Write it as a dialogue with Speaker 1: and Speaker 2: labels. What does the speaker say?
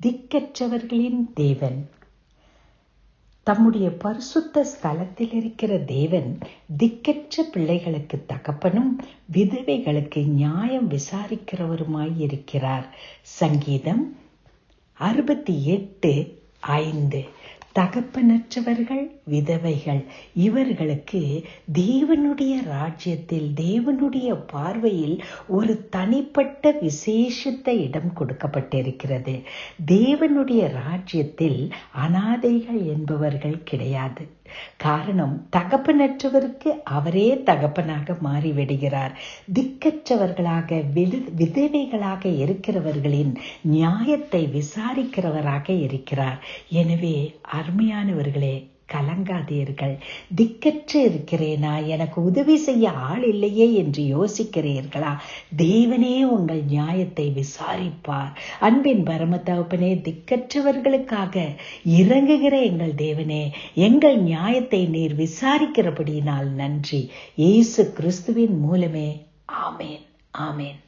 Speaker 1: திக்கற்றவர்களின் தேவன். தம்முடைய பரிசுத்த ஸ்தலத்தில் இருக்கிற தேவன் திக்கற்ற பிள்ளைகளுக்கு தகப்பனும் விதவைகளுக்கு நியாயம் விசாரிக்கிறவருமாய் இருக்கிறார். சங்கீதம் அறுபத்தி எட்டு ஐந்து. தகப்பனற்றவர்கள் விதவைகள். இவர்களுக்கு தேவனுடைய ராஜ்யத்தில் தேவனுடைய பார்வையில் ஒரு தனிப்பட்ட விசேஷத்த இடம் கொடுக்கப்பட்டிருக்கிறது. தேவனுடைய ராஜ்யத்தில் அனாதைகள் என்பவர்கள் கிடையாது. காரணம் தகப்பனற்றவருக்கு அவரே தகப்பனாக மாறிவிடுகிறார். திக்கற்றவர்களாக விதவைகளாக இருக்கிறவர்களின் நியாயத்தை விசாரிக்கிறவராக இருக்கிறார். எனவே அருமையானவர்களே கலங்காதீர்கள். திக்கற்று இருக்கிறேனா? எனக்கு உதவி செய்ய ஆள் இல்லையே என்று யோசிக்கிறீர்களா? தேவனே உங்கள் நியாயத்தை விசாரிப்பார். அன்பின் பரமத்தவப்பனே திக்கற்றவர்களுக்காக இறங்குகிற எங்கள் தேவனே எங்கள் நியாயத்தை நீர் விசாரிக்கிறபடியினால் நன்றி. இயேசு கிறிஸ்துவின் மூலமே. ஆமேன். ஆமேன்.